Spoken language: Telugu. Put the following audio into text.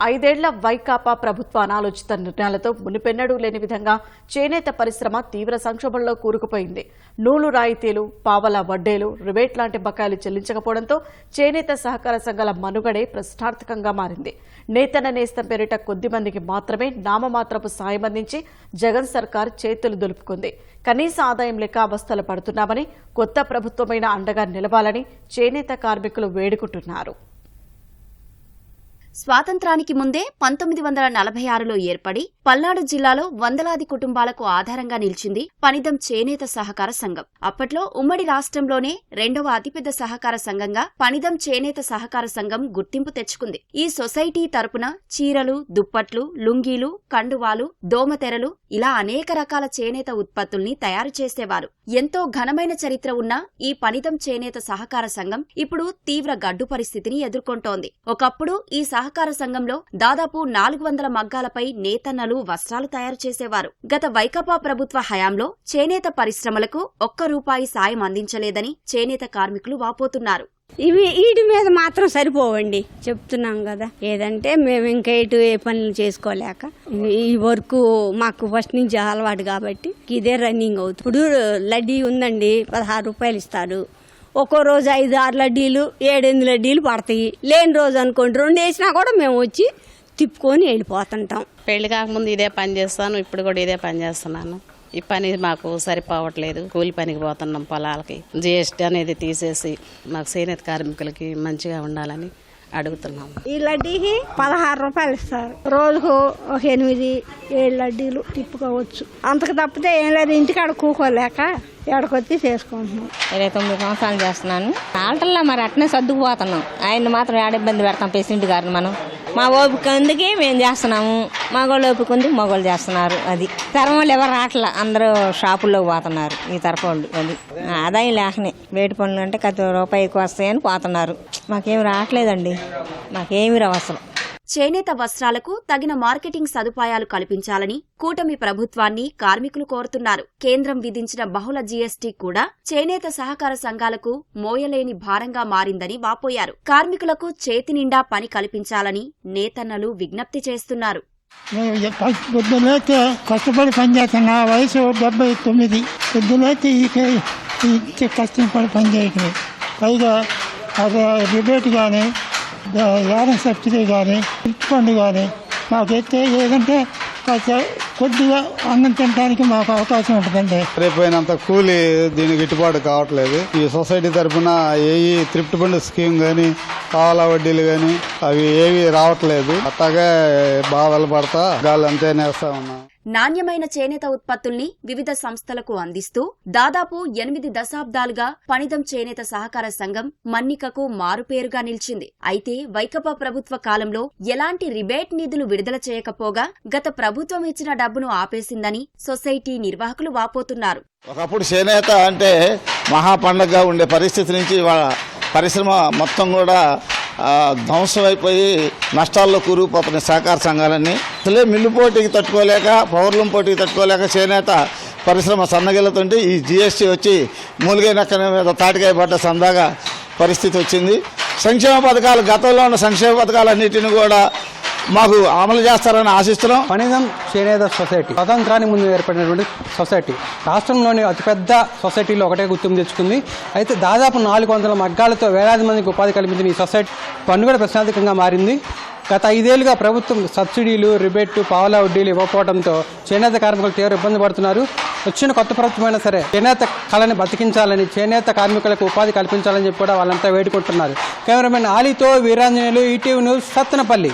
ఐదేళ్ళ వైకాపా ప్రభుత్వ అనాలోచిత నిర్ణయాలతో మునిపెన్నడూ లేని విధంగా చేనేత పరిశ్రమ తీవ్ర సంక్షోభంలో కూరుకుపోయింది. నూలు రాయితీలు పావల వడ్డేలు రిబేట్ లాంటి బకాయిలు చెల్లించకపోవడంతో చేనేత సహకార సంఘాల మనుగడే ప్రశ్నార్థకంగా మారింది. నేతన్న నేస్తం పేరిట కొద్ది మందికి మాత్రమే నామమాత్రపు సాయం అందించి జగన్ సర్కార్ చేతులు దులుపుకుంది. కనీస ఆదాయం లెక్క అవస్థలు పడుతున్నామని కొత్త ప్రభుత్వమైన అండగా నిలవాలని చేనేత కార్మికులు వేడుకుంటున్నారు. స్వాతంత్రానికి ముందే పంతొమ్మిది వందల నలభై ఆరులో ఏర్పడి పల్నాడు జిల్లాలో వందలాది కుటుంబాలకు ఆధారంగా నిలిచింది పనిదం చేనేత సహకార సంఘం. అప్పట్లో ఉమ్మడి రాష్ట్రంలోనే రెండవ అతిపెద్ద సహకార సంఘంగా పనిదం చేనేత సహకార సంఘం గుర్తింపు తెచ్చుకుంది. ఈ సొసైటీ తరపున చీరలు దుప్పట్లు లుంగీలు కండువాలు దోమతెరలు ఇలా అనేక రకాల చేనేత ఉత్పత్తుల్ని తయారు చేసేవారు. ఎంతో ఘనమైన చరిత్ర ఉన్న ఈ పనిదం చేనేత సహకార సంఘం ఇప్పుడు తీవ్ర గడ్డు పరిస్థితిని ఎదుర్కొంటోంది. ఒకప్పుడు ఈ సహకార సంఘంలో దాదాపు నాలుగు వందల మగ్గాలపై నేతన్నలు వస్త్రాలు తయారు చేసేవారు. గత వైకాపా ప్రభుత్వ హయాంలో చేనేత పరిశ్రమలకు ఒక్క రూపాయి సాయం అందించలేదని చేనేత కార్మికులు వాపోతున్నారు. ఇవి వీటి మీద మాత్రం సరిపోవండి. చెప్తున్నాం కదా. ఏదంటే మేము ఇంకా ఇటు ఏ పనులు చేసుకోలేక ఈ వర్క్ మాకు ఫస్ట్ నుంచి అలవాటు కాబట్టి ఇదే రన్నింగ్ అవుతుంది. ఇప్పుడు లడ్డీ ఉందండి పదహారు రూపాయలు ఇస్తారు. ఒక్కో రోజు ఐదు ఆరు లడ్డీలు ఏడెనిమిది లడ్డీలు పడతాయి. లేని రోజు అనుకోండి రెండు వేసినా కూడా మేము వచ్చి తిప్పుకొని వెళ్ళిపోతుంటాం. పెళ్ళి కాకముందు ఇదే పని చేస్తాను ఇప్పుడు కూడా ఇదే పని చేస్తున్నాను. ఈ పని మాకు సరిపోవట్లేదు కూలి పనికి పోతున్నాం పొలాలకి. జిఎస్టీ అనేది తీసేసి మాకు చేనేత కార్మికులకి మంచిగా ఉండాలని అడుగుతున్నాము ఈ లడ్డీకి పదహారు రూపాయలు ఇస్తారు. రోజుకు ఒక ఎనిమిది ఏడు లడ్డీలు తిప్పుకోవచ్చు. అంతకు తప్పితే ఏం లేదు ఇంటికాడ కూకోలేక ఎడకొచ్చి చేసుకుంటున్నాం. ఇరవై తొమ్మిది సంవత్సరాలు చేస్తున్నాను. ఆల్టర్లో మరి అట్నే సర్దుకుపోతున్నాం. ఆయన మాత్రం ఏడ ఇబ్బంది పెడతాం పేషెంట్ గారిని మనం. మా ఓపిక అందుకే మేము చేస్తున్నాము. మగవాళ్ళు ఓపిక ఉంది మగవాళ్ళు చేస్తున్నారు అది. తరం వాళ్ళు ఎవరు రావట్లా అందరూ షాపుల్లో పోతున్నారు ఈ తరపు వాళ్ళు అది. ఆదాయం లేకనే. వేటి పనులు అంటే కతి రూపాయి ఎక్కువ వస్తాయని పోతున్నారు. మాకేమి రావట్లేదండి. మాకేమి రావు అసలు. చేనేత వస్త్రాలకు తగిన మార్కెటింగ్ సదుపాయాలు కల్పించాలని కూటమి ప్రభుత్వాన్ని కార్మికులు కోరుతున్నారు. కేంద్రం విధించిన బహుళ జీఎస్టీ కూడా చేనేత సహకార సంఘాలకు మోయలేని భారంగా మారిందని వాపోయారు. కార్మికులకు చేతి నిండా పని కల్పించాలని నేతన్నలు విజ్ఞప్తి చేస్తున్నారు. పొద్దునైతే కష్టపడి పనిచేస్తున్నా వయసు డెబ్బై తొమ్మిది. పొద్దునైతే కష్టపడి పనిచేయటమే. పైగా అదే రిబేట్ కానీ యారం సబ్సిడీ కానీ ఫండ్ కానీ మాకైతే ఏదంటే కాస్త కొద్దిగా అన్నం తినడానికి మాకు అవకాశం ఉంటుందండి. రేపోయినంత కూలి దీనికి గిట్టుబాటు కావట్లేదు. ఈ సొసైటీ తరఫున ఏవి త్రిప్ట్ బండ్ స్కీమ్ కానీ పావలా వడ్డీలు కానీ అవి ఏవి రావట్లేదు. అట్లాగే బాధలు పడతా గాలి అంతే నేస్తా ఉన్నాం. నాణ్యమైన చేనేత ఉత్పత్తుల్ని వివిధ సంస్థలకు అందిస్తూ దాదాపు ఎనిమిది దశాబ్దాలుగా పనిదం చేనేత సహకార సంఘం మన్నికకు మారుపేరుగా నిలిచింది. అయితే వైకపా ప్రభుత్వ కాలంలో ఎలాంటి రిబేట్ నిధులు విడుదల చేయకపోగా గత ప్రభుత్వం ఇచ్చిన డబ్బును ఆపేసిందని సొసైటీ నిర్వాహకులు వాపోతున్నారు. ఒకప్పుడు చేనేత అంటే మహాపండగగా ఉండే పరిస్థితి నుంచి పరిశ్రమ మొత్తం కూడా ధ్వంసమైపోయి నష్టాల్లో కూరుకుపోతున్న సహకార సంఘాలన్నీ అసలే మిల్లు పోటీకి తట్టుకోలేక పౌర్లం పోటీకి తట్టుకోలేక చేనేత పరిశ్రమ సన్నగిల్లుతుంటే ఈ జిఎస్టీ వచ్చి మూలిగై నక్కన మీద తాటికాయ పడ్డ సందాగా పరిస్థితి వచ్చింది. సంక్షేమ పథకాలు గతంలో ఉన్న సంక్షేమ పథకాలన్నిటిని కూడా మాకు అమలు చేస్తారని ఆశిస్తున్నాం. ఫణిజం చేనేత సొసైటీ స్వతంత్రానికి ముందు ఏర్పడినటువంటి సొసైటీ. రాష్ట్రంలోని అతిపెద్ద సొసైటీలో ఒకటే గుర్తింపు తెచ్చుకుంది. అయితే దాదాపు నాలుగు వందల మగ్గాలతో వేలాది మందికి ఉపాధి కల్పించిన ఈ సొసైటీ పన్ను కూడా ప్రశ్నార్థకంగా మారింది. గత ఐదేళ్ళుగా ప్రభుత్వం సబ్సిడీలు రిబేట్ పావలా వడ్డీలు ఇవ్వకపోవడంతో చేనేత కార్మికులు తీవ్ర ఇబ్బంది పడుతున్నారు. వచ్చిన కొత్త ప్రభుత్వమైనా సరే చేనేత కళని బతికించాలని చేనేత కార్మికులకు ఉపాధి కల్పించాలని చెప్పి కూడా వాళ్ళంతా వేడుకుంటున్నారు. కెమెరామెన్ ఆలీతో వీరాంజనేయులు ఈటీవీ న్యూస్ సత్తనపల్లి.